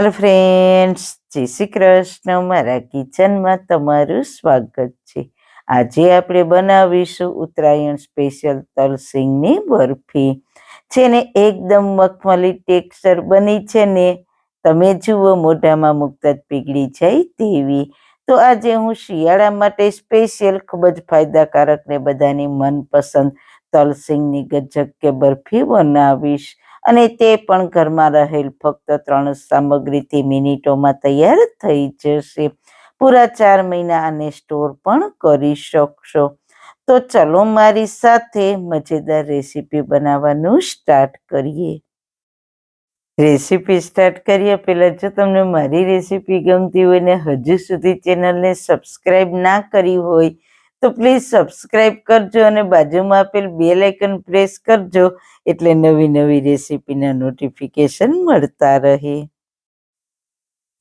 Hello friends જય શ્રી કૃષ્ણ. મારા કિચનમાં તમારું સ્વાગત છે. આજે આપણે બનાવીશું ઉત્તરાયણ સ્પેશિયલ તલસિંગની બરફી છે ને એકદમ મખમલી ટેક્સચર બની છે ને તમે જુઓ મોઢામાં મુક્ત પીગળી જાય તેવી. તો આજે હું શિયાળા માટે સ્પેશિયલ ખૂબ જ ફાયદાકારક ને બધાની મનપસંદ તલસિંગની ગજક કે બરફી બનાવીશ. અને તે પણ ઘરમાં રહેલ ફક્ત ત્રણ સામગ્રીથી મિનિટોમાં તૈયાર થઈ જશે. પૂરા ચાર મહિના આને સ્ટોર પણ કરી શકશો. તો ચલો મારી સાથે મજેદાર રેસીપી બનાવવાનું સ્ટાર્ટ કરીએ. રેસીપી સ્ટાર્ટ કરીએ પહેલાં જો તમને મારી રેસીપી ગમતી હોય ને હજુ સુધી ચેનલને સબસ્ક્રાઈબ ના કરી હોય તો પ્લીઝ સબસ્ક્રાઈબ કરજો અને બાજુમાં આપેલ બેલ આઇકન પ્રેસ કરજો એટલે નવી નવી રેસીપીના નોટિફિકેશન મળતા રહે.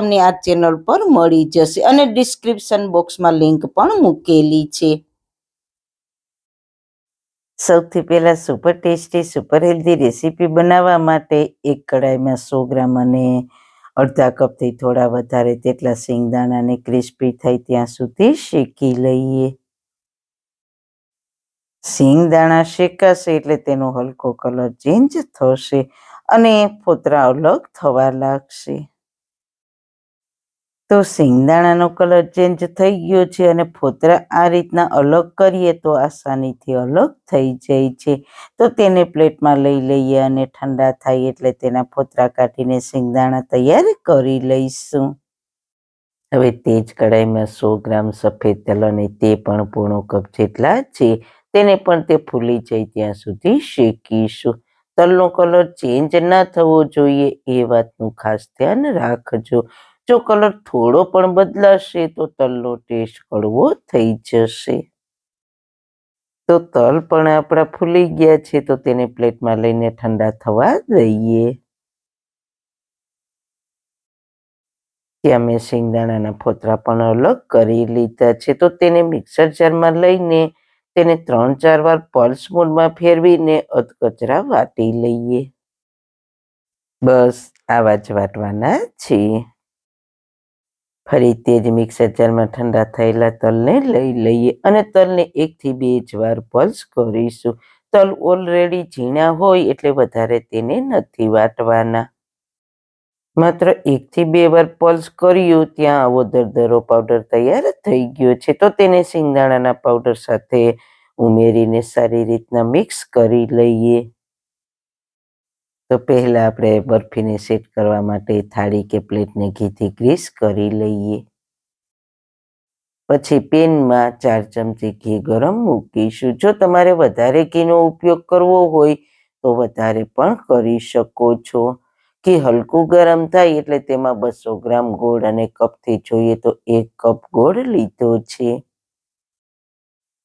તમને આ ચેનલ પર મળી જશે અને ડિસ્ક્રિપ્શન બોક્સમાં લિંક પણ મૂકેલી છે. સૌથી પહેલાં super tasty super healthy recipe બનાવવા માટે એક કડાઈમાં સો ગ્રામ અને અડધા કપથી થોડા વધારે તેટલા સિંગદાણાને ક્રિસ્પી થાય ત્યાં સુધી શેકી લઈએ. સિંગદાણા શેકાશે એટલે તેનો હલકો કલર ચેન્જ થશે અને ફોતરા અલગ થવા લાગશે. તો સિંગદાણાનો કલર ચેન્જ થઈ ગયો છે અને ફોતરા આ રીતના અલગ કરીએ તો આસાનીથી અલગ થઈ જાય છે. તો તેને પ્લેટમાં લઈ લઈએ અને ઠંડા થાય એટલે તેના ફોતરા કાઢીને સિંગદાણા તૈયાર કરી લઈશું. હવે તે જ કડાઈમાં સો ગ્રામ સફેદ તલ અને તે પણ પૂર્ણો કપ જેટલા છે તેને પણ તે ફૂલી જાય ત્યાં સુધી શેકીશું. તલનો કલર ચેન્જ ના થવો જોઈએ એ વાતનું ખાસ ધ્યાન રાખજો. જો કલર થોડો પણ બદલાશે તો તલનો ટેસ્ટ કડવો થઈ જશે. તો તલ પણ આપણા ફૂલી ગયા છે તો તેને પ્લેટમાં લઈને ઠંડા થવા દઈએ. ત્યાં મેં શિંગદાણાના ફોતરા પણ અલગ કરી લીધા છે તો તેને મિક્સર જારમાં લઈને તેને ત્રણ ચાર વાર પલ્સ મૂળમાં ફેરવીને અધકચરા વાટી લઈએ. બસ આવા જ વાટવાના છે. ફરી તે જ મિક્સર જારમાં ઠંડા થયેલા તલને લઈ લઈએ અને તલને એકથી બે જ વાર પલ્સ કરીશું. તલ ઓલરેડી ઝીણા હોય એટલે વધારે તેને નથી વાટવાના. માત્ર એકથી બે વાર પલ્સ કર્યું, ત્યાં આવો દરદરો પાવડર તૈયાર થઈ ગયો છે. તો તેને સિંગદાણાના પાવડર સાથે ઉમેરીને સારી રીતના મિક્સ કરી લઈએ. તો પહેલાં આપણે બરફીને સેટ કરવા માટે થાળી કે પ્લેટને ઘીથી ગ્રીસ કરી લઈએ. પછી પેનમાં ચાર ચમચી ઘી ગરમ મૂકીશું. જો તમારે વધારે ઘીનો ઉપયોગ કરવો હોય તો વધારે પણ કરી શકો છો. ઘી હલકું ગરમ થાય એટલે તેમાં બસો ગ્રામ ગોળ અને કપથી જોઈએ તો એક કપ ગોળ લીધો છે.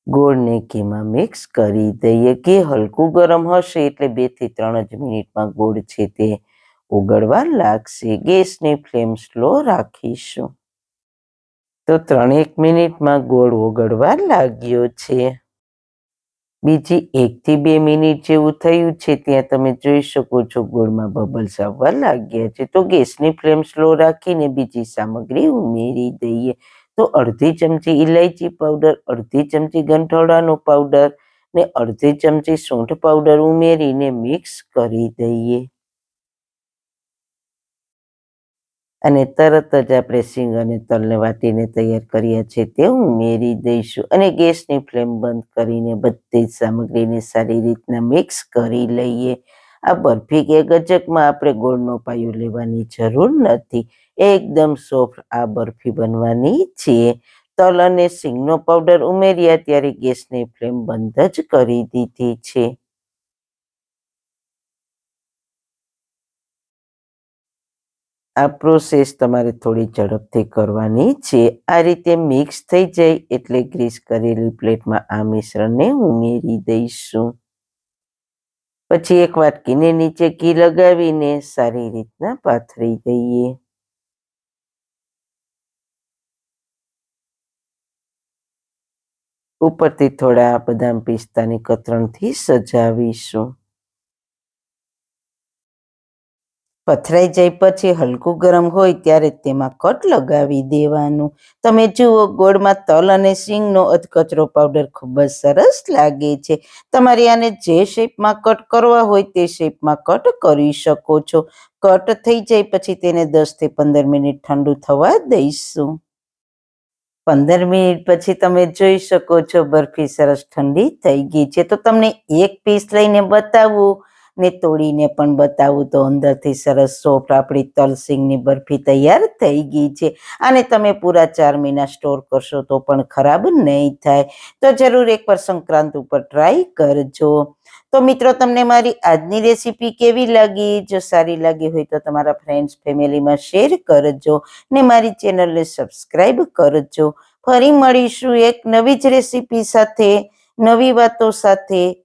ગોળને ઘીમાં મિક્સ કરી દઈએ. ઘી હલકું ગરમ હશે એટલે બેથી ત્રણ જ મિનિટમાં ગોળ છે તે ઉગળવા લાગશે. ગેસની ફ્લેમ સ્લો રાખીશું. તો ત્રણેક મિનિટમાં ગોળ ઓગળવા લાગ્યો છે. બીજી એક થી બે મિનિટ જેવું થયું છે. ત્યાં તમે જોઈ શકો છો ગોળમાં બબલ્સ આવવા લાગ્યા છે. તો ગેસની ફ્લેમ સ્લો રાખીને બીજી સામગ્રી ઉમેરી દઈએ. તો અડધી ચમચી ઇલાયચી પાવડર અડધી ચમચી ગંઠોડાનો પાવડર ને અડધી ચમચી સૂંઠ પાવડર ઉમેરીને મિક્સ કરી દઈએ. અને તરત જ આપણે સિંગ અને તલને વાટીને તૈયાર કર્યા છે તે ઉમેરી દઈશું. અને ગેસની ફ્લેમ બંધ કરીને બધી જ સામગ્રીને સારી રીતના મિક્સ કરી લઈએ. આ બરફી કે ગજકમાં આપણે ગોળનો પાયો લેવાની જરૂર નથી. એકદમ સોફ્ટ આ બરફી બનવાની છે. તલ અને સિંગનો પાવડર ઉમેર્યા ત્યારે ગેસની ફ્લેમ બંધ જ કરી દીધી છે. આ પ્રોસેસ તમારે થોડી ઝડપથી કરવાની છે. આ રીતે મિક્સ થઈ જાય એટલે ગ્રીસ કરેલી પ્લેટમાં આ મિશ્રણને ઉમેરી દઈશું. પછી એક વાટકીને નીચે ઘી લગાવીને સારી રીતના પાથરી દઈએ. ઉપરથી થોડા બદામ પિસ્તાની કતરણથી સજાવીશું. પથરાઈ જાય પછી હલકું ગરમ હોય ત્યારે તેમાં કટ લગાવી દેવાનું. તમે જુઓ, ગોળમાં તલ અને સિંગનો અધકચરો પાવડર ખૂબ જ સરસ લાગે છે. તમારે આને જે શેપમાં કટ કરવા હોય તે શેપમાં કટ કરી શકો છો. કટ થઈ જાય પછી તેને દસથી પંદર મિનિટ ઠંડુ થવા દઈશું. પંદર મિનિટ પછી તમે જોઈ શકો છો બરફી સરસ ઠંડી થઈ ગઈ છે. તો તમને એક પીસ લઈને બતાવું ને તોડીને પણ બતાવું તો અંદરથી સરસ સોફ્ટ આપણી તલસિંગની બરફી તૈયાર થઈ ગઈ છે. અને તમે પૂરા ચાર મહિના સ્ટોર કરશો તો પણ ખરાબ નહીં થાય. તો જરૂર એકવાર સંક્રાંત ઉપર ટ્રાય કરજો. તો મિત્રો, તમને મારી આજની રેસીપી કેવી લાગી? જો સારી લાગી હોય તો તમારા ફ્રેન્ડ્સ ફેમિલીમાં શેર કરજો ને મારી ચેનલને સબસ્ક્રાઈબ કરજો. ફરી મળીશું એક નવી જ રેસીપી સાથે, નવી વાતો સાથે.